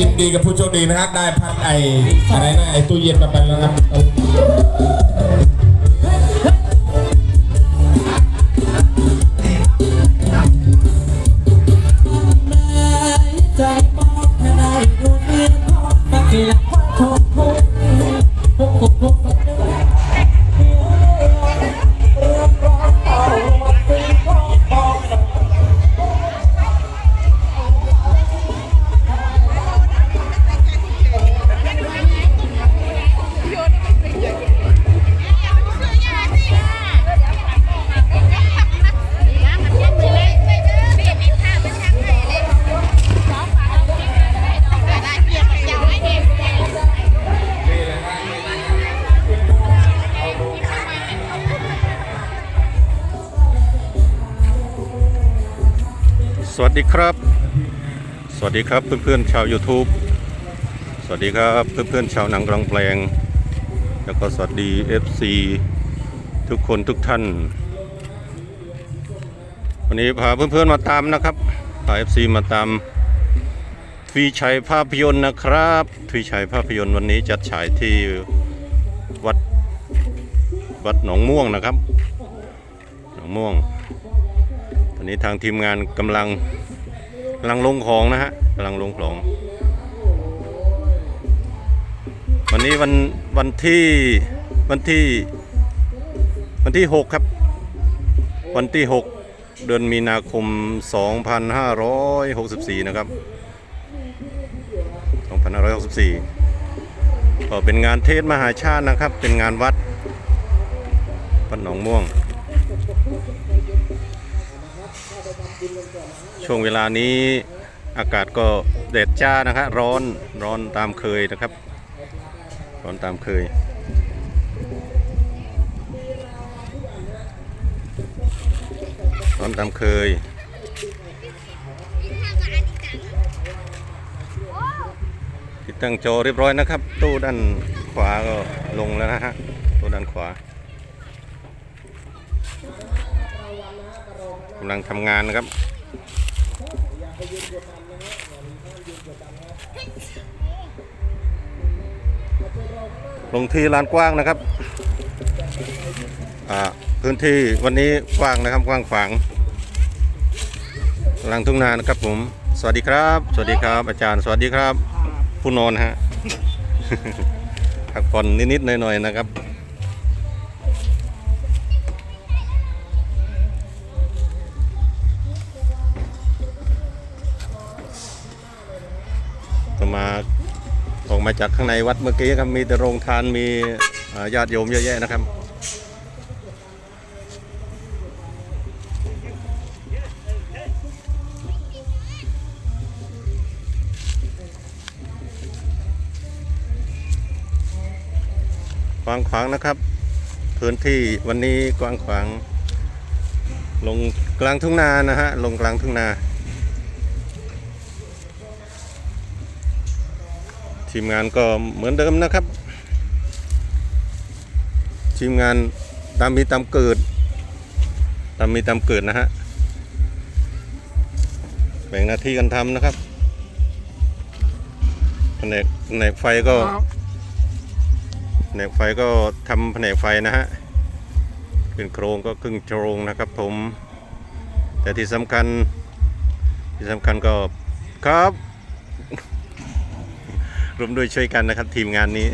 ยินดีกับผู้โชคดีนะครับ ได้พัดไออะไรนะไอตู้เย็นมาไปแล้วครับ สวัสดีครับ สวัสดีครับเพื่อนๆชาว YouTube สวัสดีครับเพื่อนๆชาวหนังกลางแปลง แล้วก็สวัสดี FC ทุกคนทุกท่าน วันนี้พาเพื่อนๆมาตามนะครับพา FC มาตามทวีชัยภาพยนตร์นะครับทวีชัยภาพยนตร์วันนี้จัดฉายที่วัดวัดหนองม่วงนะครับ หนองม่วง อนนี้ทางทีมงานกำลังกำลังลงของนะฮะกำลังลงของ วันนี้วันวันที่วันที่วันที่หกครับ วันที่หกเดือนมีนาคม 2564 นะครับ 2564 ก็เป็นงานเทศมหาชาตินะครับ เป็นงานวัดวัดหนองม่วง ช่วงเวลานี้อากาศก็แดดจ้านะครับร้อนร้อนตามเคยนะครับ ร้อนตามเคย ร้อนตามเคยติดตั้งจอเรียบร้อยนะครับ ตู้ด้านขวาก็ลงแล้วนะฮะตู้ด้านขวาำลังทำงานนะครับลงที่ลานกว้างนะครับอ่าพื้นที่วันนี้กว้างนะครับกว้างขวางกำลังทุ่งนานะครับผม สวัสดีครับ สวัสดีครับ อาจารย์ สวัสดีครับ ผู้นอนฮะพักผ่อนนิดๆหน่อยๆนะครับ มาจากข้างในวัดเมื่อกี้ครับมีแต่โรงทานมีอ่าญาติโยมเยอะแยะนะครับกว้างขวางนะครับ พื้นที่วันนี้กว้างขวาง ลงกลางทุ่งนานะฮะลงกลางทุ่งนา ทีมงานก็เหมือนเดิมนะครับ ทีมงานตามมีตามเกิดตามมีตามเกิดนะฮะแบ่งหน้าที่กันทำนะครับแผนกแผนกไฟก็แผนกไฟก็ทำแผนกไฟนะฮะขึ้นโครงก็ครึ่งโครงนะครับผม แต่ที่สำคัญที่สำคัญก็ครับ ร่วมด้วยช่วยกันนะครับ ทีมงานนี้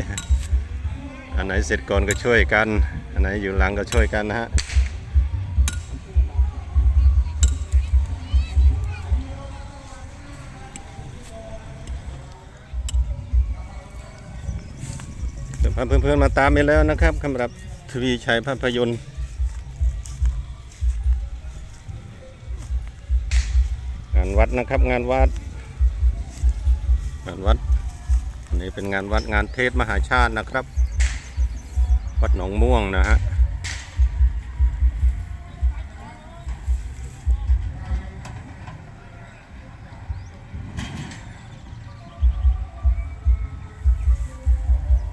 อันไหนเสร็จก่อนก็ช่วยกัน อันไหนอยู่หลังก็ช่วยกันนะฮะพาเพื่อนๆมาตามไปแล้วนะครับสำหรับทวีชัยภาพยนตร์งานวัดนะครับงานวัดงานวัด นนี้เป็นงานวัดงานเทศมหาชาตินะครับ วัดหนองม่วงนะฮะ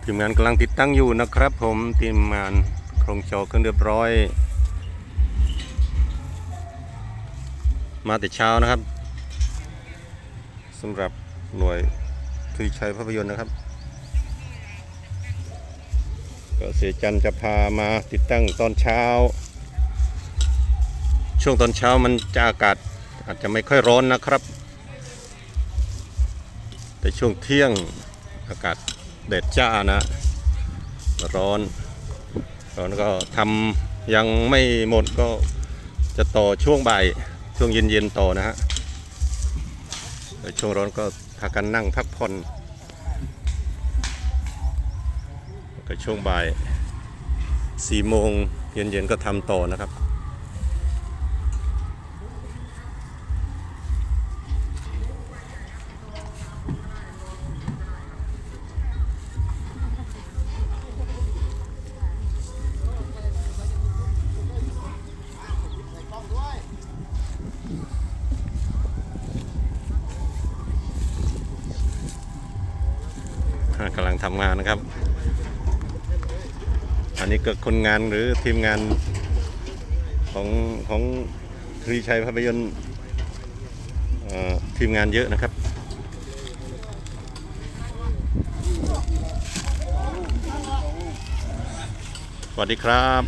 ทีมงานกำลังติดตั้งอยู่นะครับ ผมทีมงานโครงจอเครื่องเรียบร้อย มาแต่เช้านะครับสำหรับหน่วย ทุยชัยภาพยนตร์นะครับ ก็เสียจันจะพามาติดตั้งตอนเช้า ช่วงตอนเช้ามันจะอากาศอาจจะไม่ค่อยร้อนนะครับ แต่ช่วงเที่ยงอากาศแดดจ้านะ ร้อนร้อนก็ทำยังไม่หมดก็จะต่อช่วงบ่ายช่วงเย็นๆต่อนะฮะช่วงร้อนก็ากันนั่งพักผ่อนก็ช่วงบ่ายสี่โมงเย็นๆก็ทำต่อนะครับ นนี้ก็คนงานหรือทีมงานของของทรีชัยภาพยนตร์เอ่อทีมงานเยอะนะครับสวัสดีครับ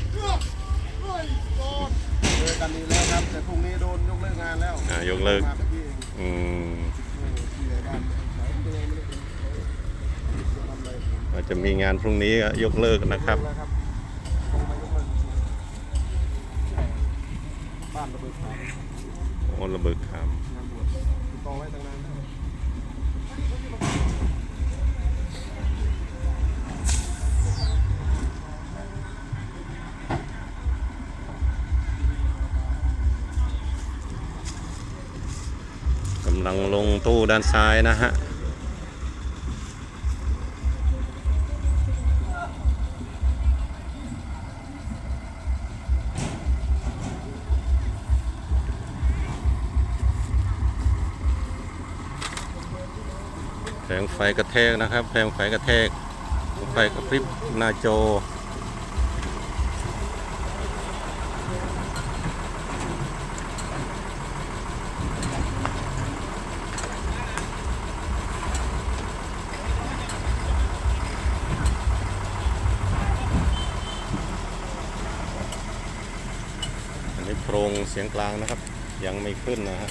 เจอกันอีกแล้วครับแต่พรุ่งนี้โดนยกเลิกงานแล้วอ่ายกเลิกมาเมื่อกี้เองอืมโอ้ที่ไหนบ้านสายตัวไม่ได้ทำอะไรอาจจะมีงานพรุ่งนี้ก็ยกเลิกนะครับานระเบิดขายโอนระเบิดขามงานบวชติดต่อไว้ตั้งนานแล้วกำลังลงตู้ด้านซ้ายนะฮะ ไฟกระแทกนะครับ แผงไฟกระแทก ไฟกระพริบหน้าจออันนี้โพรงเสียงกลางนะครับ ยังไม่ขึ้นนะฮะ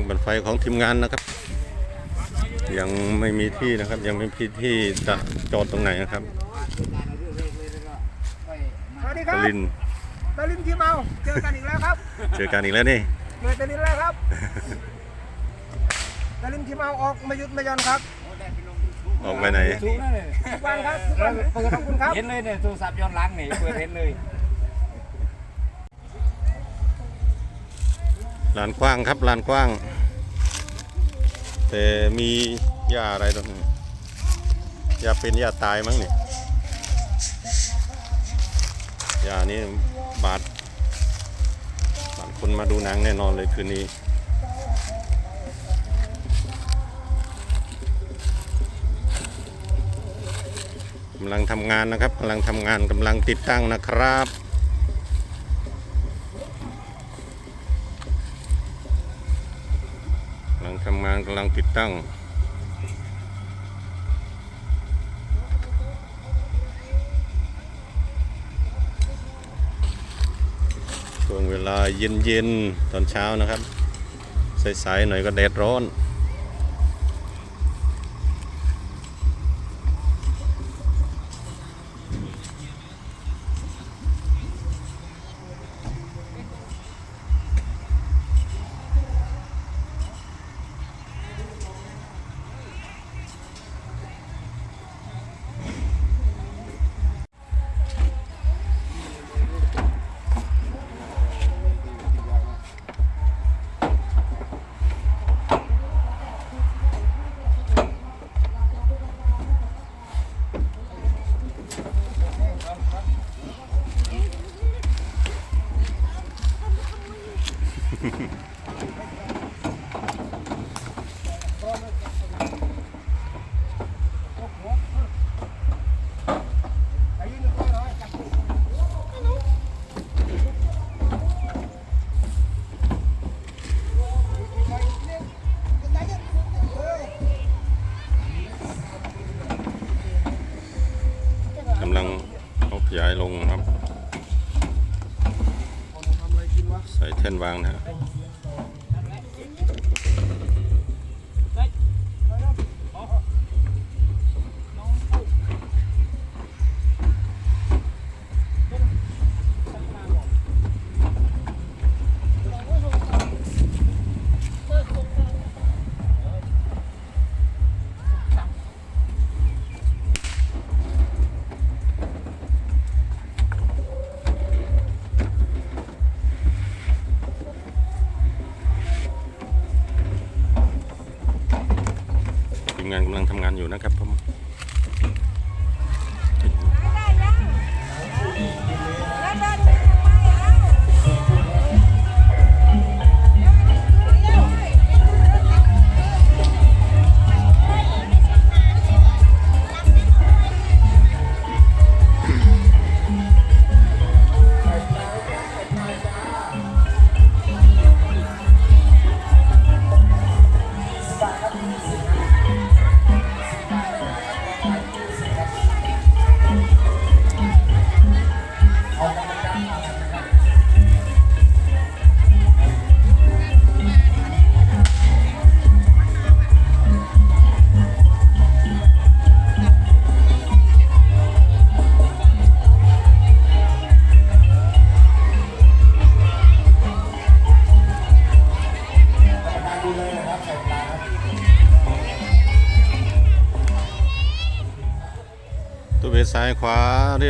รื่องปั่นไฟของทีมงานนะครับ ยังไม่มีที่นะครับ ยังไม่มีที่จะจอดตรงไหนนะครับสวัสดีคตรับลินตาลินทีมเอาเจอกันอีกแล้วครับเจอกันอีกแล้วนี่เหนื่อยตาลินแล้วครับตาลินทีมเอาออกมาหยุดมาหย่อนครับออกไปไหนถูกนั่นเลยทุกวันครับทุกวันเปิดขอบคุณครับ เห็นเลยเนี่ยโทรศัพท์ย้อนหลังนี่เปิดเห็นเลย ลานกว้างครับลานกว้าง แต่มีหญ้าอะไรตรงนี้หญ้าเป็นหญ้าตายมั้งนี่หญ้านี้บาดบาดคนมาดูหนังแน่นอนเลยคืนนี้กำลังทำงานนะครับกำลังทำงานกำลังติดตั้งนะครับ งานกำลังติดตั้ง ช่วงเวลาเย็นๆ ตอนเช้านะครับ สายๆ หน่อยก็แดดร้อน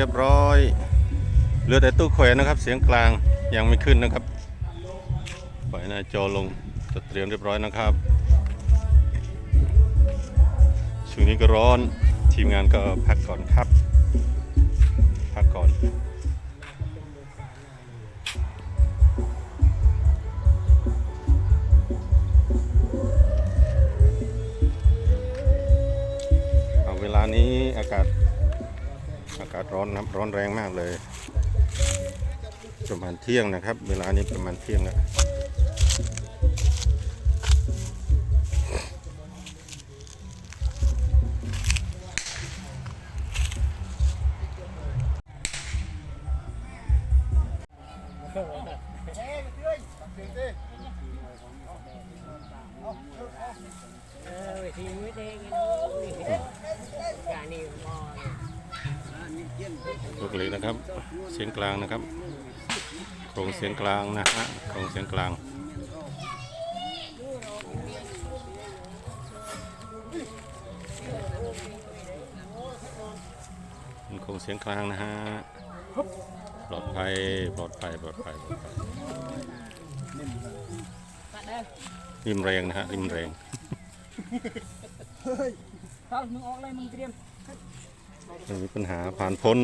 รียบร้อยเหลือแต่ตู้แขวนนะครับ เสียงกลางยังไม่ขึ้นนะครับปล่อยหน้าจอลงจะเตรียมเรียบร้อยนะครับช่วงนี้ก็ร้อนทีมงานก็พักก่อนครับ ร้อนครับร้อนแรงมากเลย ประมาณเที่ยงนะครับ เวลานี้ประมาณเที่ยงแล้ว กลางนะฮะโครงเสียงกลางโครงเสียงกลางนะฮะปลอดภัยปลอดภัยปลอดภัยปลอดภัยริมแรงนะฮะริมแรงครับมึงออกเลยมึงเตรียมไม่มีปัญหาผ่านพ้น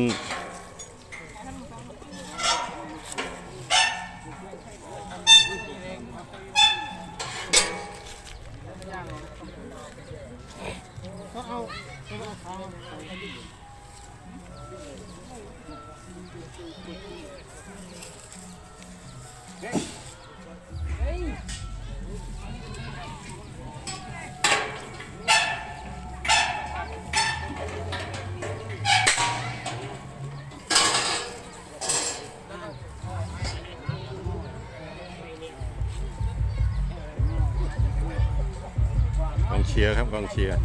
ก็เอาก็เอาขาเฮ้ย กองเชียร์ครับกองเชียร์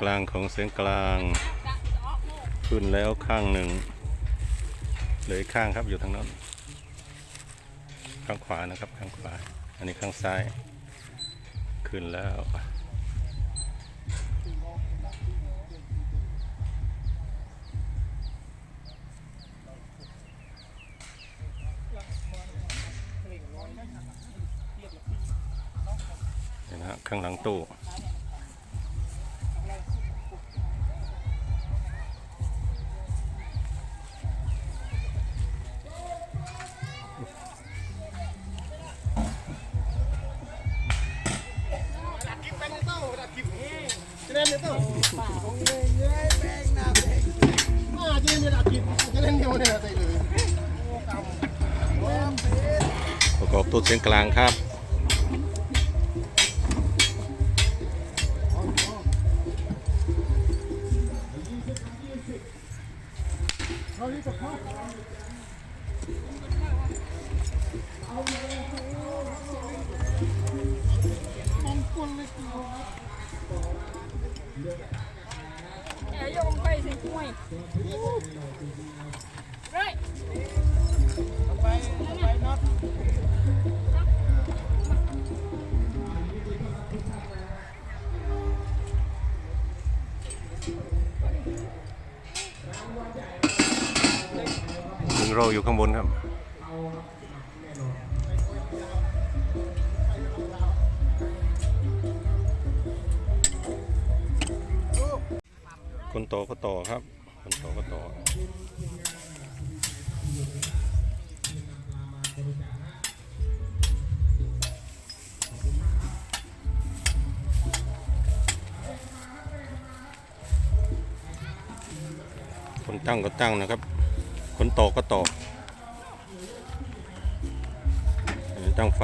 กลางของเสียงกลาง ขึ้นแล้วข้างหนึ่งเหลือข้างครับอยู่ทางนั้น ข้างขวานะครับ ข้างขวา อันนี้ข้างซ้าย ขึ้นแล้วนี่นะฮะข้างหลังตู้ กลางครับเอ้ยโยงไปสิคุย อยู่ข้างบนครับ คนโตก็ต่อครับ คนโตก็ต่อคนตั้งก็ตั้งนะครับ คนต่อก็ต่อ ตั้งไฟ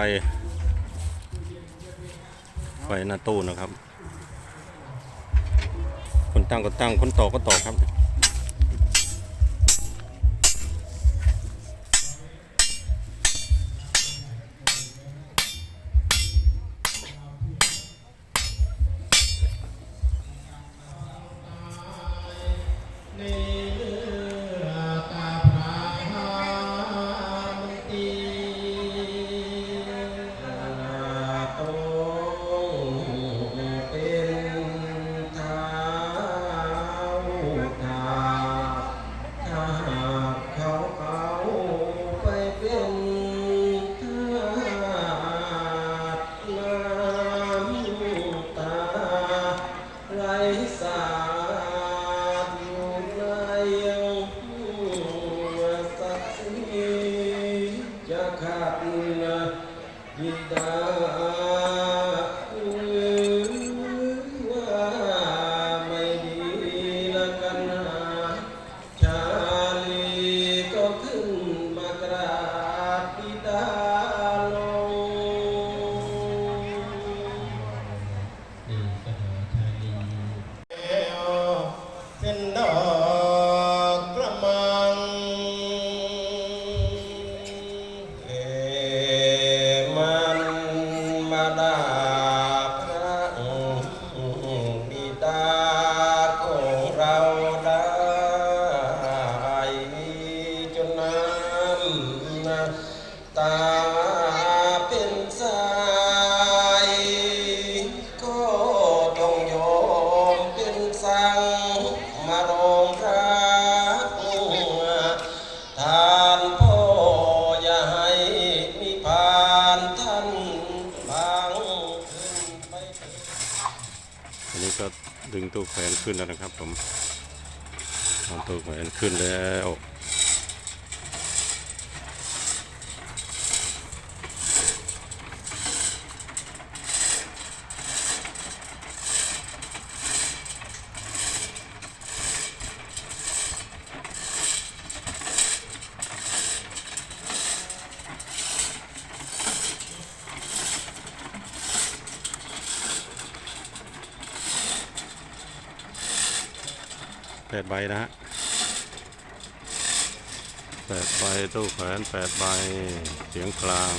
ไฟหน้าตู้นะครับ คนตั้งก็ตั้ง คนต่อก็ต่อครับ ขึ้นแล้วนะครับผมเอาตู้แขวนขึ้นแล้ว ดใบนะฮะแปดใบตู้แขวนแปดใบเสียงกลาง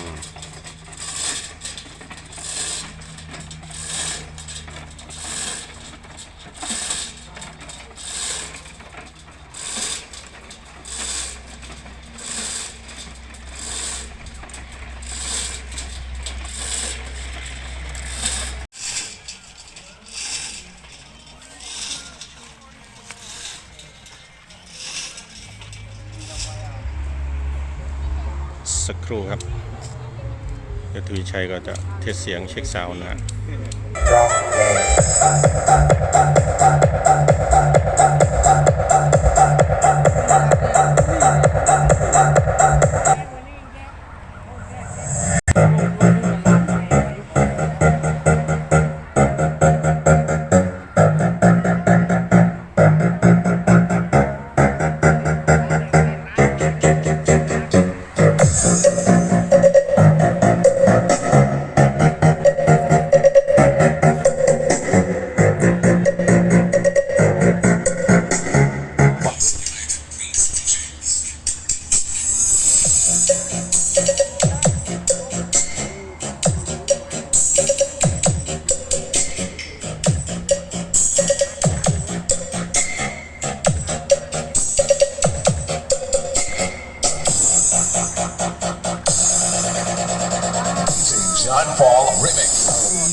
สักครู่ครับเดี๋ยวทวีชัยก็จะ เทสเสียงเช็คซาวน์นะ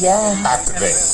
ฮะ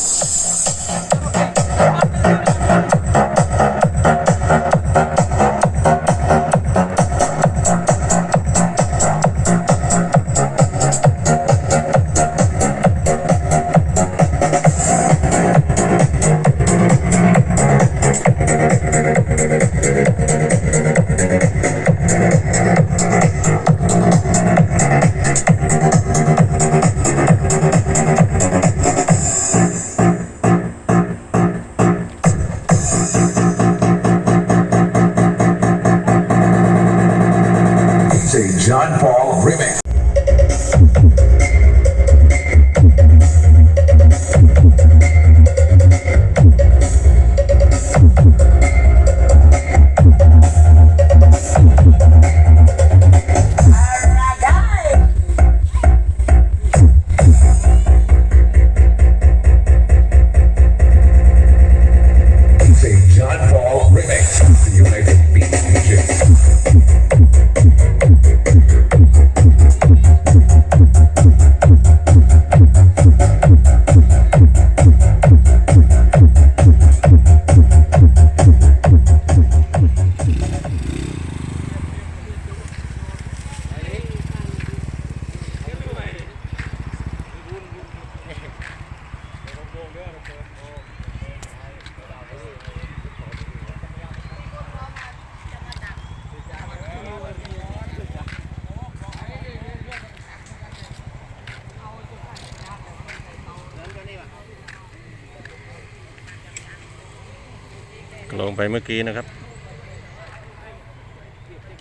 ลงไปเมื่อกี้นะครับ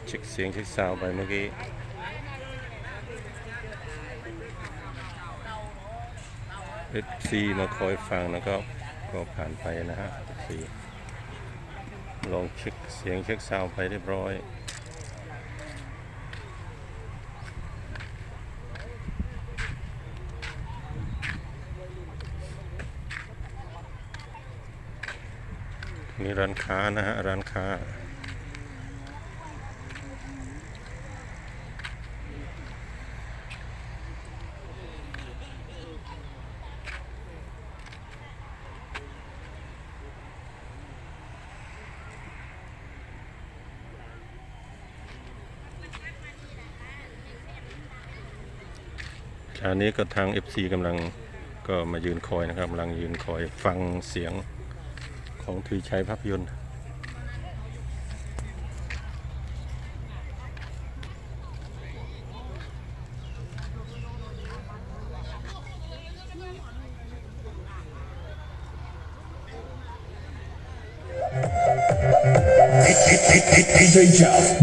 เช็คเสียงเช็คซาวน์ไปเมื่อกี้เอฟซีมาคอยฟังนะครับก็ผ่านไปนะฮะเอฟซีลองเช็คเสียงเช็คซาวน์ไปเรียบร้อย มีร้านค้านะฮะ ร้านค้า อันนี้ก็ทาง FC กำลังก็มายืนคอยนะครับกำลังยืนคอยฟังเสียง ของทวีชัยภาพยนตร์ DJ Chow.